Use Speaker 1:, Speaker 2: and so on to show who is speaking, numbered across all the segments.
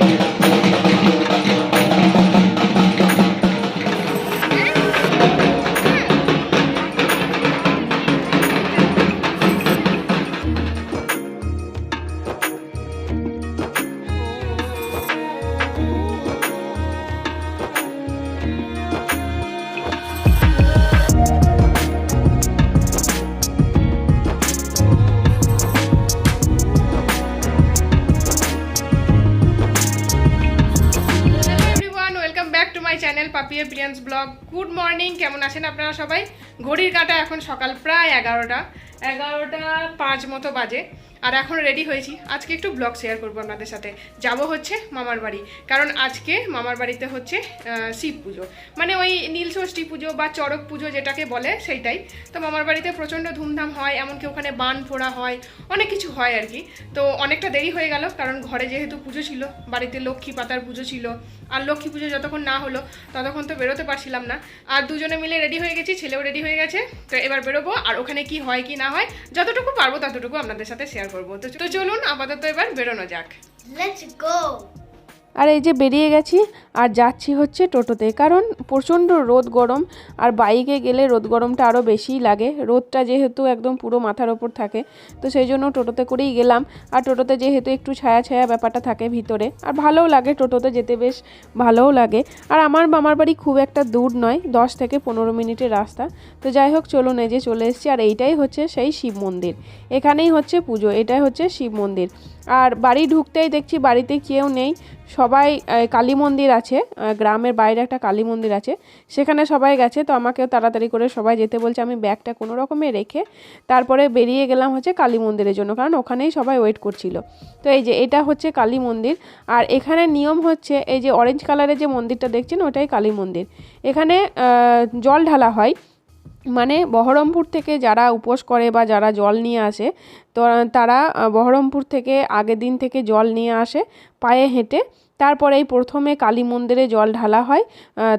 Speaker 1: Thank you. Channel Papiya Priyans vlog. Good morning, কেমন আছেন আপনারা সবাই? ঘড়ির কাটা এখন সকাল প্রায় এগারোটা। এগারোটা পাঁচ মতো বাজে। আর এখন রেডি হয়েছি। আজকে একটু ব্লগ শেয়ার করব আপনাদের সাথে। যাব হচ্ছে মামার বাড়ি। কারণ আজকে মামার বাড়িতে হচ্ছে শিব পুজো। মানে ওই নীলষষ্ঠী পুজো বা চড়ক পুজো যেটাকে বলে সেইটাই। তো মামার বাড়িতে প্রচণ্ড ধুমধাম হয়, এমনকি ওখানে বান ফোড়া হয়, অনেক কিছু হয় আর কি। তো অনেকটা দেরি হয়ে গেল, কারণ ঘরে যেহেতু পুজো ছিল, বাড়িতে লক্ষ্মী পাতার পুজো ছিল। আর লক্ষ্মী পুজো যতক্ষণ না হলো, ততক্ষণ তো বেরোতে পারছিলাম না। আর দুজনে মিলে রেডি হয়ে গেছি, ছেলেও রেডি হয়ে গেছে। তো এবার বেরোবো, আর ওখানে কি হয় কি না হয়, যতটুকু পারব ততটুকু আপনাদের সাথে শেয়ার করব তো চলুন আপাতত এবার বেরোনো যাক
Speaker 2: লেটস go.
Speaker 3: আর এই যে বেরিয়ে গেছি, আর যাচ্ছি হচ্ছে টোটোতে। কারণ প্রচণ্ড রোদ গরম, আর বাইকে গেলে রোদ গরমটা আরও বেশিই লাগে। রোদটা যেহেতু একদম পুরো মাথার ওপর থাকে, তো সেই জন্য টোটোতে করেই গেলাম। আর টোটোতে যেহেতু একটু ছায়া ছায়া ব্যাপারটা থাকে ভিতরে, আর ভালোও লাগে টোটোতে যেতে বেশ ভালোও লাগে। আর আমার মামার বাড়ি খুব একটা দূর নয়, দশ থেকে পনেরো মিনিটের রাস্তা। তো যাই হোক, চলুন এই যে চলে এসেছি। আর এইটাই হচ্ছে সেই শিব মন্দির। এখানেই হচ্ছে পুজো, এটাই হচ্ছে শিব মন্দির। আর বাড়ি ঢুকতেই দেখছি বাড়িতে কেউ নেই। সবাই কালী মন্দির আছে গ্রামের বাইরে একটা কালী মন্দির আছে। সেখানে সবাই গেছে, তো আমাকেও তাড়াতাড়ি করে সবাই যেতে বলছে, আমি ব্যাগটা কোনো রকমে রেখে তারপরে বেরিয়ে গেলাম হচ্ছে কালী মন্দিরের জন্য, কারণ ওখানেই সবাই ওয়েট করছিল। তো এই যে, এটা হচ্ছে কালী মন্দির। আর এখানে নিয়ম হচ্ছে, এই যে অরেঞ্জ কালারের যে মন্দিরটা দেখছেন, ওটাই কালী মন্দির। এখানে জল ঢালা হয়। মানে বহরমপুর থেকে যারা উপোস করে বা যারা জল নিয়ে আসে, তো তারা বহরমপুর থেকে আগের দিন থেকে জল নিয়ে আসে, পায়ে হেঁটে তারপরে এই প্রথমে কালী মন্দিরে জল ঢালা হয়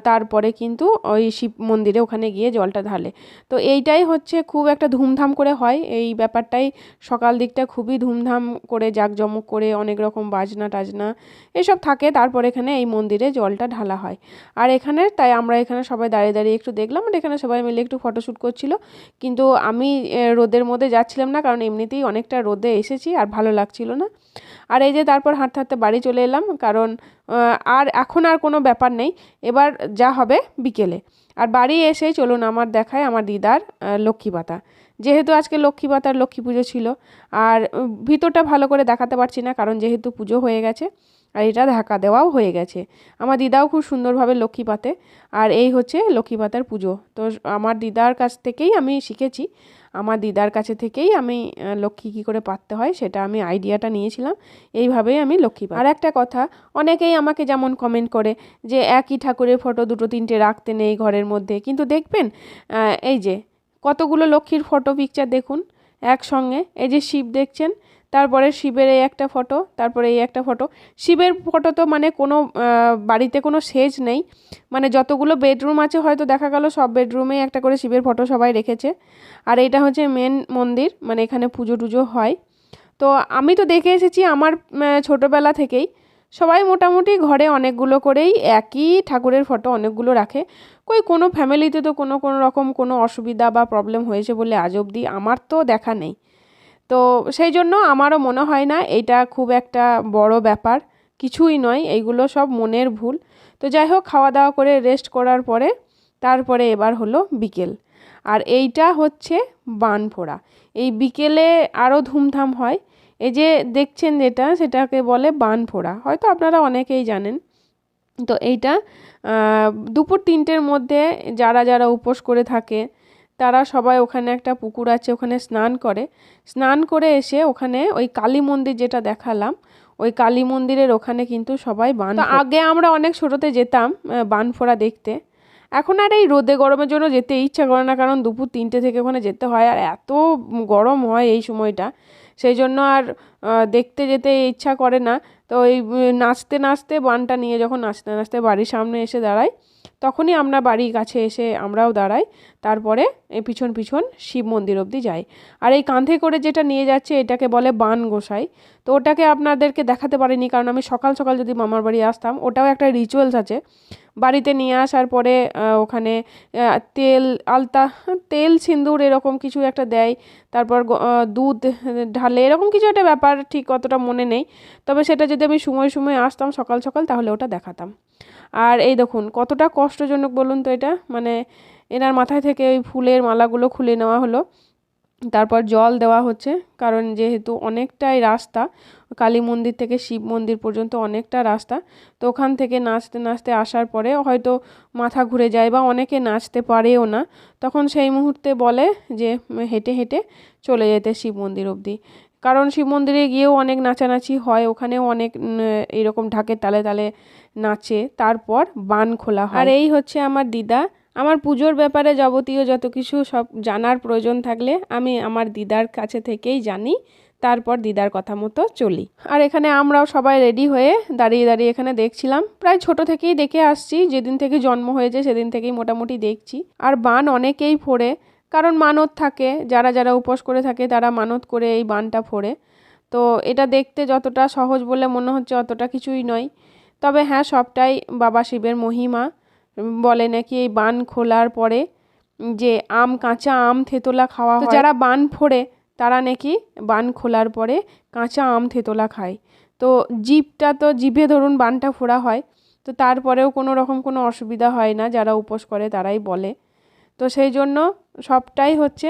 Speaker 3: তারপরে কিন্তু ওই শিব মন্দিরে ওখানে গিয়ে জলটা ঢালে। তো এইটাই হচ্ছে খুব একটা ধুমধাম করে হয়। এই ব্যাপারটাই সকাল দিকটা খুবই ধুমধাম করে জাঁকজমক করে অনেক রকম বাজনা টাজনা এসব থাকে। তারপর এখানে এই মন্দিরে জলটা ঢালা হয়। আর এখানে তাই আমরা এখানে সবাই দাঁড়িয়ে দাঁড়িয়ে একটু দেখলাম, আর এখানে সবাই মিলে একটু ফটোশ্যুট করছিল। কিন্তু আমি রোদের মধ্যে যাচ্ছিলাম না, কারণ এমনিতেই অনেকটা রোদে এসেছি, আর ভালো লাগছিল না। আর এই যে তারপর হাঁটতে হাঁটতে বাড়ি চলে এলাম, কারণ আর এখন আর কোনো ব্যাপার নেই। এবার যা হবে বিকেলে। আর বাড়ি এসে চলুন আমার দেখায় আমার দিদার লক্ষ্মী পাতা। যেহেতু আজকে লক্ষ্মী পাতার লক্ষ্মী পুজো ছিল, আর ভিতরটা ভালো করে দেখাতে পারছি না, কারণ যেহেতু পুজো হয়ে গেছে, আর এটা ঢাকা দেওয়াও হয়ে গেছে। আমার দিদাও খুব সুন্দরভাবে লক্ষ্মী পাতে, আর এই হচ্ছে লক্ষ্মী পাতার পুজো। তো আমার দিদার কাছ থেকেই আমি শিখেছি আমার দিদার কাছে থেকেই আমি লক্ষ্মী কী করে পাততে হয় সেটা আমি আইডিয়াটা নিয়েছিলাম। এইভাবেই আমি লক্ষ্মী আর একটা কথা, অনেকেই আমাকে যেমন কমেন্ট করে যে, একই ঠাকুরের ফটো দুটো তিনটে রাখতে নেই ঘরের মধ্যে। কিন্তু দেখবেন এই যে, কতগুলো লক্ষ্মীর ফটো পিকচার দেখুন, একসঙ্গে, এই যে শিব দেখছেন তারপরে শিবের এই একটা ফটো, তারপরে এই একটা ফটো। শিবের ফটো তো মানে কোনো বাড়িতে কোনো সেজ নেই। মানে যতগুলো বেডরুম আছে হয়তো দেখা গেল সব বেডরুমেই একটা করে শিবের ফটো সবাই রেখেছে। আর এটা হচ্ছে মেন মন্দির মানে এখানে পুজো টুজো হয়। তো আমি তো দেখে এসেছি আমার ছোটোবেলা থেকেই। সবাই মোটামুটি ঘরে অনেকগুলো করেই একই ঠাকুরের ফটো অনেকগুলো রাখে। কই কোনো ফ্যামিলিতে তো কোনো কোনো রকম কোনো অসুবিধা বা প্রবলেম হয়েছে বলে আজ অবধি আমার তো দেখা নেই। তো সেই জন্য আমারও মনে হয় না এটা খুব একটা বড় ব্যাপার। কিছুই নয়, এইগুলো সব মনের ভুল। তো যাই হোক খাওয়া দাওয়া করে রেস্ট করার পরে তারপরে এবার হলো বিকেল। আর এইটা হচ্ছে বান ফোড়া এই বিকেলে আরও ধুমধাম হয়। এই যে দেখছেন যেটা, সেটাকে বলে বান ফোড়া হয়তো আপনারা অনেকেই জানেন। তো এইটা দুপুর তিনটের মধ্যে যারা যারা উপোস করে থাকে তারা সবাই ওখানে একটা পুকুর আছে ওখানে স্নান করে। স্নান করে এসে ওখানে ওই কালী মন্দির যেটা দেখালাম ওই কালী মন্দিরের ওখানে কিন্তু সবাই বান আগে আমরা অনেক ছোটোতে যেতাম আহ, বান ফোড়া দেখতে। এখন আর এই রোদে গরমের জন্য যেতে ইচ্ছা করে না কারণ দুপুর তিনটে থেকে ওখানে যেতে হয় আর এত গরম হয় এই সময়টা। সেই জন্য আর দেখতে যেতে ইচ্ছা করে না। তো ওই নাচতে নাচতে বানটা নিয়ে যখন নাচতে নাচতে বাড়ির সামনে এসে দাঁড়াই তখনই আমরা বাড়ির কাছে এসে আমরাও দাঁড়াই, তারপরে এই পিছন পিছন শিব মন্দির অবধি যাই। আর এই কাঁধে করে যেটা নিয়ে যাচ্ছে, এটাকে বলে বান গোসাই। তো ওটাকে আপনাদেরকে দেখাতে পারিনি, কারণ আমি সকাল সকাল যদি মামার বাড়ি আসতাম, ওটাও একটা রিচুয়ালস আছে। বাড়িতে নিয়ে আসার পরে ওখানে তেল, আলতা তেল সিন্দুর এরকম কিছু একটা দেয়। তারপর দুধ, ঢালে, এরকম কিছু একটা ব্যাপার ঠিক অতটা মনে নেই। তবে সেটা যদি আমি সময় সময় আসতাম সকাল সকাল, তাহলে ওটা দেখাতাম। আর এই দেখুন, কতটা কষ্টজনক বলুন তো এটা? মানে এনার মাথায় থেকে ওই ফুলের মালাগুলো খুলে নেওয়া হলো। তারপর জল দেওয়া হচ্ছে, কারণ যেহেতু অনেকটাই রাস্তা, কালী মন্দির থেকে শিব মন্দির পর্যন্ত অনেকটা রাস্তা, তো ওখান থেকে নাচতে নাচতে আসার পরে হয়তো মাথা ঘুরে যায় বা অনেকে নাচতে পারেও না। তখন সেই মুহূর্তে বলে যে, হেঁটে হেঁটে চলে যেতে শিব মন্দির অবধি। কারণ শিব মন্দিরে গিয়েও অনেক নাচানাচি হয়, ওখানেও অনেক এরকম ঢাকের তালে তালে নাচে। তারপর বান খোলা হয়। আর এই হচ্ছে আমার দিদা। আমার পুজোর ব্যাপারে যাবতীয় যত কিছু সব জানার প্রয়োজন থাকলে আমি আমার দিদার কাছে থেকেই জানি। তারপর দিদার কথা মতো চলি। আর এখানে আমরাও সবাই রেডি হয়ে দাঁড়িয়ে দাঁড়িয়ে এখানে দেখছিলাম। প্রায় ছোট থেকেই দেখে আসছি। যেদিন থেকে জন্ম হয়েছে, সেদিন থেকেই মোটামুটি দেখছি। আর বান অনেকেই ফোড়ে। কারণ মানত থাকে যারা যারা উপোস করে থাকে তারা মানত করে এই বানটা ফোড়ে। তো এটা দেখতে যতটা সহজ বলে মনে হচ্ছে অতটা কিছুই নয়। তবে হ্যাঁ সবটাই বাবা শিবের মহিমা। বলে নাকি এই বান খোলার পরে যে আম কাঁচা আম থেতলা খাওয়া হয়। যারা বান ফোড়ে তারা নাকি বান খোলার পরে কাঁচা আম থেতলা খায়। তো জিভটা তো জিভে ধরুন বানটা ফোড়া হয় তো তারপরেও কোনো রকম কোনো অসুবিধা হয় না যারা উপোস করে তারাই বলে। তো সেই জন্য সবটাই হচ্ছে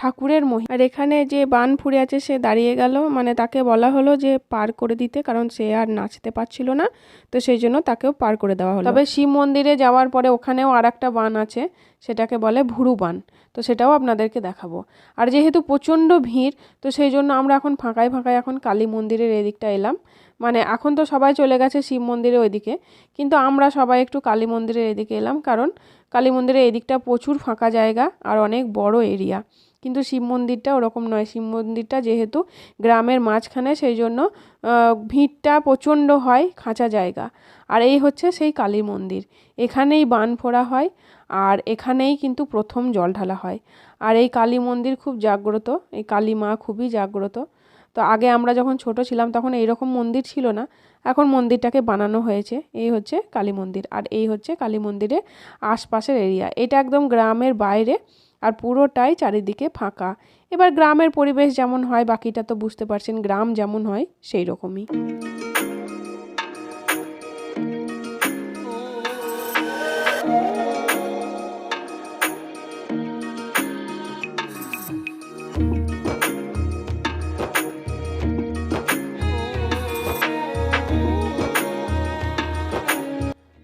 Speaker 3: ঠাকুরের মহি। আর এখানে যে বান ফুড়ে আছে, সে দাঁড়িয়ে গেল। মানে তাকে বলা হলো যে পার করে দিতে, কারণ সে আর নাচতে পারছিল না। তো সেই জন্য তাকেও পার করে দেওয়া হলো। তবে শিব মন্দিরে যাওয়ার পরে ওখানেও আর একটা বান আছে, সেটাকে বলে ভুরু বান। তো সেটাও আপনাদেরকে দেখাবো। আর যেহেতু প্রচণ্ড ভিড়, তো সেই জন্য আমরা এখন ফাঁকায় ফাঁকায় এখন কালী মন্দিরের এদিকটা এলাম। মানে এখন তো সবাই চলে গেছে শিব মন্দিরের ওইদিকে, কিন্তু আমরা সবাই একটু কালী মন্দিরের এদিকে এলাম, কারণ কালী মন্দিরের এদিকটা প্রচুর ফাঁকা জায়গা আর অনেক বড় এরিয়া। কিন্তু শিব মন্দিরটা ওরকম নয়, শিব মন্দিরটা যেহেতু গ্রামের মাঝখানে, সেই জন্য ভিড়টা প্রচণ্ড হয়, খাঁচা জায়গা। আর এই হচ্ছে সেই কালী মন্দির। এখানেই বান ফোড়া হয় আর এখানেই কিন্তু প্রথম জল ঢালা হয়। আর এই কালী মন্দির খুব জাগ্রত, এই কালী মা খুবই জাগ্রত। তো আগে আমরা যখন ছোট ছিলাম তখন এইরকম মন্দির ছিল না, এখন মন্দিরটাকে বানানো হয়েছে। এই হচ্ছে কালী মন্দির আর এই হচ্ছে কালী মন্দিরের আশপাশের এরিয়া এটা একদম গ্রামের বাইরে আর পুরোটাই চারিদিকে ফাঁকা। এবার গ্রামের পরিবেশ যেমন হয়, বাকিটা তো বুঝতে পারছেন, গ্রাম যেমন হয় সেই রকমই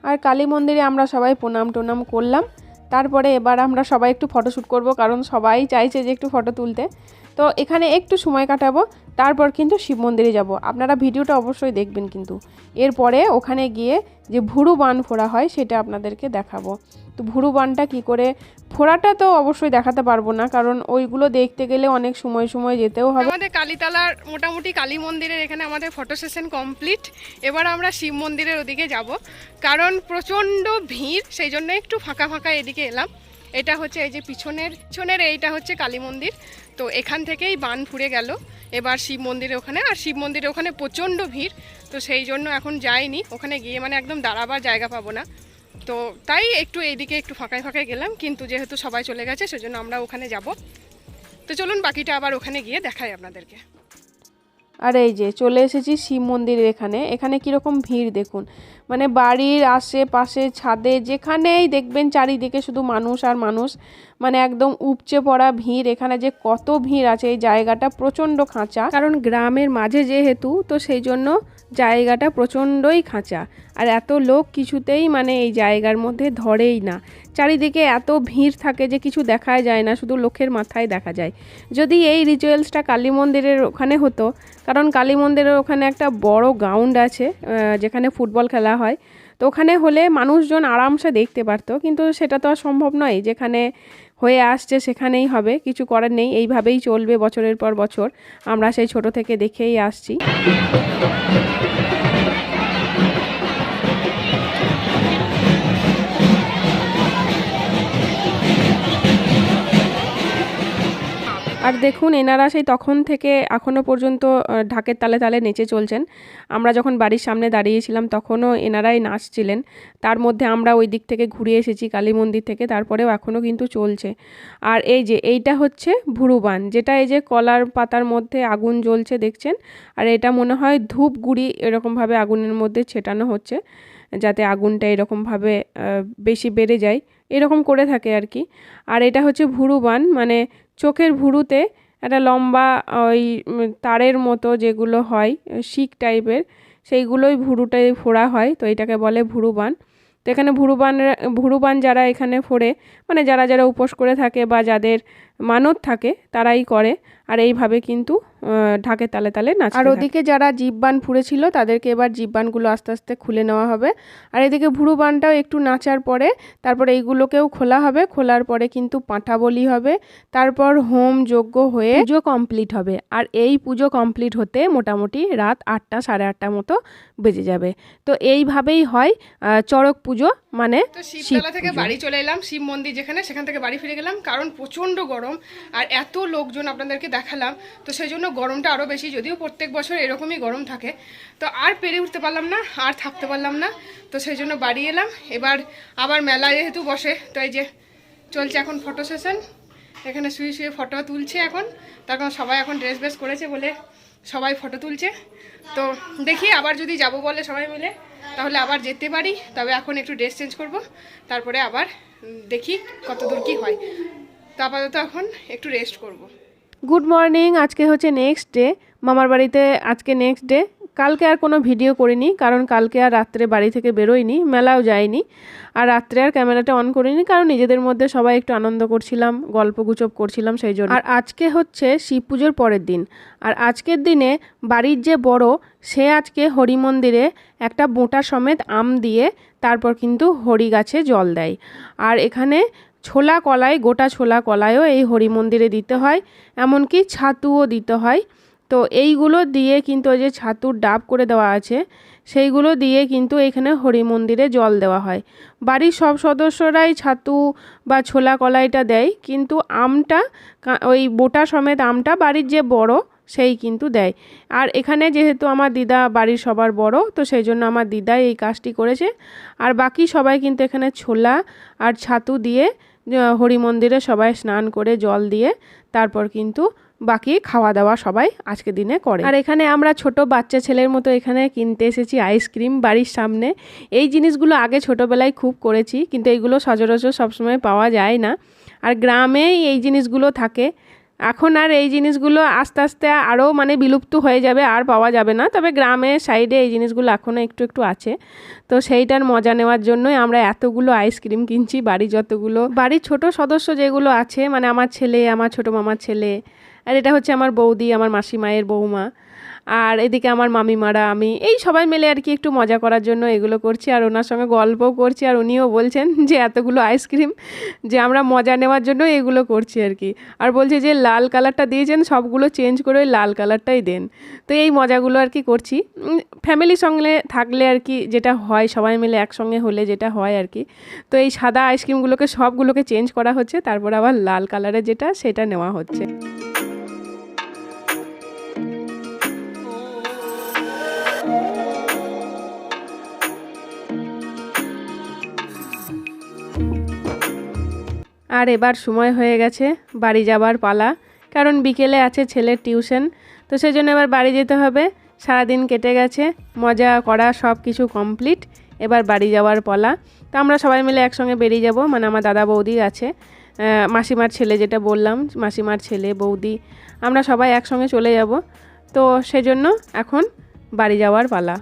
Speaker 3: আর কালী মন্দিরে আমরা সবাই প্রণাম টোনাম করলাম। তারপরে এবার আমরা সবাই একটু ফটো শ্যুট করব, কারণ সবাই চাইছে যে একটু ফটো তুলতে। তো এখানে একটু সময় কাটাবো, তারপর কিন্তু শিব মন্দিরে যাব। আপনারা ভিডিওটা অবশ্যই দেখবেন কিন্তু। এরপরে ওখানে গিয়ে যে ভুরু বান ফোড়া হয় সেটা আপনাদেরকে দেখাবো। তো ভুরু বানটা কী করে? ফোড়াটা তো অবশ্যই দেখাতে পারব না, কারণ ওইগুলো দেখতে গেলে অনেক সময় সময় যেতেও হবে।
Speaker 1: আমাদের কালীতলার মোটামুটি কালী মন্দিরের এখানে আমাদের ফটো সেশন কমপ্লিট এবার আমরা শিব মন্দিরের ওদিকে যাব, কারণ প্রচণ্ড ভিড়, সেই জন্য একটু ফাঁকা ফাঁকা এদিকে এলাম। এটা হচ্ছে এই যে পিছনের পিছনের এইটা হচ্ছে কালী মন্দির। তো এখান থেকেই বান ফুরে গেল, এবার শিব মন্দিরের ওখানে, আর শিব মন্দিরের ওখানে প্রচণ্ড ভিড়, তো সেই জন্য এখন যাইনি। ওখানে গিয়ে মানে একদম দাঁড়াবার জায়গা পাবো না। তো তাই একটু এইদিকে একটু ফাঁকায় ফাঁকায় গেলাম, কিন্তু যেহেতু সবাই চলে গেছে, সেজন্য আমরা ওখানে যাব। তো চলুন বাকিটা আবার ওখানে গিয়ে দেখাই আপনাদেরকে।
Speaker 3: আর এই যে চলে এসেছি শিব মন্দিরের এখানে। এখানে কীরকম ভিড় দেখুন। মানে বাড়ির আশেপাশে, ছাদে, যেখানেই দেখবেন চারিদিকে শুধু মানুষ আর মানুষ মানে একদম উপচে পড়া ভিড়, এখানে যে কত ভিড় আছে, এই জায়গাটা প্রচণ্ড খাঁচা। কারণ গ্রামের মাঝে যেহেতু, তো সেই জন্য জায়গাটা প্রচণ্ডই খাঁচা। আর এত লোক কিছুতেই মানে এই জায়গার মধ্যে ধরেই না। চারিদিকে এত ভিড় থাকে যে কিছু দেখাই যায় না, শুধু লোকের মাথায় দেখা যায়। যদি এই রিচুয়ালসটা কালী মন্দিরের ওখানে হতো, কারণ কালী মন্দিরের ওখানে একটা বড় গ্রাউন্ড আছে যেখানে ফুটবল খেলা হয়। তো ওখানে হলে মানুষজন আরামসে দেখতে পারতো। কিন্তু সেটা তো আর সম্ভব নয়। যেখানে হয়ে আসছে সেখানেই হবে। কিছু করার নেই। এইভাবেই চলবে বছরের পর বছর। আমরা সেই ছোট থেকে দেখেই আসছি। আর দেখুন, এনারা সেই তখন থেকে এখনও পর্যন্ত ঢাকের তালে তালে নেচে চলছেন। আমরা যখন বাড়ির সামনে দাঁড়িয়েছিলাম, তখনও এনারাই নাচছিলেন। তার মধ্যে আমরা ওই দিক থেকে ঘুরে এসেছি, কালী মন্দির থেকে, তারপরেও এখনও কিন্তু চলছে। আর এই যে, এইটা হচ্ছে ভুরুবান, যেটা এই যে কলার পাতার মধ্যে আগুন জ্বলছে, দেখছেন? আর এটা মনে হয় ধূপ গুড়ি এরকমভাবে আগুনের মধ্যে ছেটানো হচ্ছে, যাতে আগুনটা এরকমভাবে বেশি বেড়ে যায়। এরকম করে থাকে আর কি। আর এটা হচ্ছে ভুরুবান মানে চোখের ভুরুতে একটা লম্বা ওই তারের মতো যেগুলো হয়, শিক টাইপের, সেইগুলোই ভুরুটাই ফোড়া হয়, তো এটাকে বলে ভুরুবান। তো এখানে ভুরুবান ভুরুবান যারা এখানে ফোড়ে মানে যারা যারা উপোস করে থাকে বা যাদের মানত থাকে তারাই করে। আর এইভাবে কিন্তু ঢাকে তালে তালে নাচ আর ওদিকে যারা জীববান ফুঁড়েছিল তাদেরকে এবার জীববানগুলো আস্তে আস্তে খুলে নেওয়া হবে। আর এদিকে ভুরুবানটাও একটু নাচার পরে তারপরে এইগুলোকেও খোলা হবে। খোলার পরে কিন্তু পাঁঠা বলি হবে। তারপর হোম যজ্ঞ হয়ে পুজো কমপ্লিট হবে। আর এই পুজো কমপ্লিট হতে মোটামুটি রাত আটটা সাড়ে আটটা মতো বেজে যাবে। তো এইভাবেই হয় চড়ক পুজো মানে
Speaker 1: শিবতলা থেকে বাড়ি চলে এলাম শিব মন্দির যেখানে সেখান থেকে বাড়ি ফিরে গেলাম। কারণ প্রচণ্ড গরম। আর এত লোকজন আপনাদেরকে দেখালাম, তো সেই জন্য গরমটা আরও বেশি, যদিও প্রত্যেক বছর এরকমই গরম থাকে। তো আর পেরে উঠতে পারলাম না, আর থাকতে পারলাম না, তো সেই জন্য বাড়ি এলাম। এবার আবার মেলা যেহেতু বসে, তো এই যে চলছে এখন ফটো সেশন এখানে শুয়ে শুয়ে ফটো তুলছে এখন। তার সবাই এখন ড্রেস বেস করেছে বলে সবাই ফটো তুলছে। তো দেখি আবার যদি যাব বলে সবাই মিলে, তাহলে আবার যেতে পারি। তবে এখন একটু ড্রেস চেঞ্জ করব, তারপরে আবার দেখি কত দূর কী হয়। আপাতত এখন একটু রেস্ট করব।
Speaker 3: গুড মর্নিং আজকে হচ্ছে নেক্সট ডে মামার বাড়িতে আজকে নেক্সট ডে কালকে আর কোনো ভিডিও করিনি, কারণ কালকে আর রাত্রে বাড়ি থেকে বেরোইনি, মেলাও যাইনি। আর রাত্রে আর ক্যামেরাটা অন করিনি, কারণ নিজেদের মধ্যে সবাই একটু আনন্দ করছিলাম, গল্প গুজব করছিলাম সেই জন্য। আর আজকে হচ্ছে শিব পুজোর পরের দিন। আর আজকের দিনে বাড়ির যে বড়, সে আজকে হরি মন্দিরে একটা বোঁটা সমেত আম দিয়ে তারপর কিন্তু হরি গাছে জল দেয়। আর এখানে ছোলা কলাই, গোটা ছোলা কলাইও এই হরি মন্দিরে দিতে হয়, এমনকি ছাতুও দিতে হয়। তো এইগুলো দিয়ে কিন্তু ওই যে ছাতুর ডাব করে দেওয়া আছে, সেইগুলো দিয়ে কিন্তু এখানে হরি মন্দিরে জল দেওয়া হয়। বাড়ির সব সদস্যরাই ছাতু বা ছোলা কলাইটা দেয়, কিন্তু আমটা ওই বোটা সমেত আমটা বাড়ির যে বড়, সেই কিন্তু দেয়। আর এখানে যেহেতু আমার দিদা বাড়ির সবার বড়, তো সেই জন্য আমার দিদাই এই কাজটি করেছে। আর বাকি সবাই কিন্তু এখানে ছোলা আর ছাতু দিয়ে হরি মন্দিরে সবাই স্নান করে জল দিয়ে তারপর কিন্তু বাকি খাওয়া দাওয়া সবাই আজকে দিনে করে। আর এখানে আমরা ছোট বাচ্চা ছেলের মতো এখানে কিনতে এসেছি আইসক্রিম বাড়ির সামনে। এই জিনিসগুলো আগে ছোটোবেলায় খুব করেছি, কিন্তু এইগুলো সচরাচর সবসময় পাওয়া যায় না। আর গ্রামেই এই জিনিসগুলো থাকে। এখন আর এই জিনিসগুলো আস্তে আস্তে আরও মানে বিলুপ্ত হয়ে যাবে, আর পাওয়া যাবে না। তবে গ্রামের সাইডে এই জিনিসগুলো এখনও একটু একটু আছে। তো সেইটার মজা নেওয়ার জন্যই আমরা এতগুলো আইসক্রিম কিনছি, বাড়ি যতগুলো, বাড়ির ছোট সদস্য যেগুলো আছে মানে আমার ছেলে, আমার ছোট মামার ছেলে, আর এটা হচ্ছে আমার বৌদি, আমার মাসি মায়ের বৌমা। আর এদিকে আমার মামিমারা, আমি, এই সবাই মিলে আর কি একটু মজা করার জন্য এগুলো করছি আর ওনার সঙ্গে গল্পও করছি আর উনিও বলছেন যে এতগুলো আইসক্রিম যে আমরা মজা নেওয়ার জন্য এগুলো করছি আর কি। আর বলছে যে লাল কালারটা দিয়েছেন, সবগুলো চেঞ্জ করে ওই লাল কালারটাই দেন। তো এই মজাগুলো আর কি করছি। ফ্যামিলির সঙ্গে থাকলে আর কি যেটা হয়, সবাই মিলে একসঙ্গে হলে যেটা হয় আর কি। তো এই সাদা আইসক্রিমগুলোকে সবগুলোকে চেঞ্জ করা হচ্ছে, তারপর আবার লাল কালারের যেটা, সেটা নেওয়া হচ্ছে। আর এবার সময় হয়ে গেছে বাড়ি যাবার পালা। কারণ বিকেলে আছে ছেলের টিউশন, তো সেই জন্য এবার বাড়ি যেতে হবে। সারাদিন কেটে গেছে, মজা করা সব কিছু কমপ্লিট, এবার বাড়ি যাওয়ার পালা। তো আমরা সবাই মিলে একসঙ্গে বেরিয়ে যাব মানে আমার দাদা বৌদি আছে। মাসিমার ছেলে যেটা বললাম, মাসিমার ছেলে, বৌদি, আমরা সবাই একসঙ্গে চলে যাব। তো সেজন্য এখন বাড়ি যাওয়ার পালা।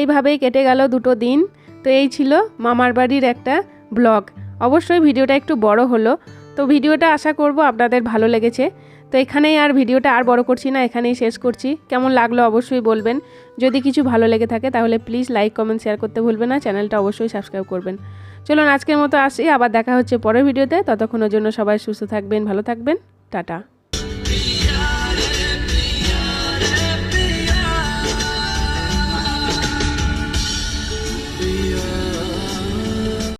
Speaker 3: এইভাবেই কেটে গেল দুটো দিন। তো এই ছিল মামার বাড়ির একটা ব্লগ। অবশ্যই ভিডিওটা একটু বড় হলো। তো ভিডিওটা আশা করব আপনাদের ভালো লেগেছে। তো এখানেই আর ভিডিওটা আর বড় করছি না, এখানেই শেষ করছি। কেমন লাগল অবশ্যই বলবেন। যদি কিছু ভালো লেগে থাকে তাহলে প্লিজ লাইক, কমেন্ট, শেয়ার করতে ভুলবেন না। চ্যানেলটা অবশ্যই সাবস্ক্রাইব করবেন। চলুন আজকের মতো আসি। আবার দেখা হচ্ছে পরের ভিডিওতে। ততক্ষণের জন্য সবাই সুস্থ থাকবেন, ভালো থাকবেন। টাটা।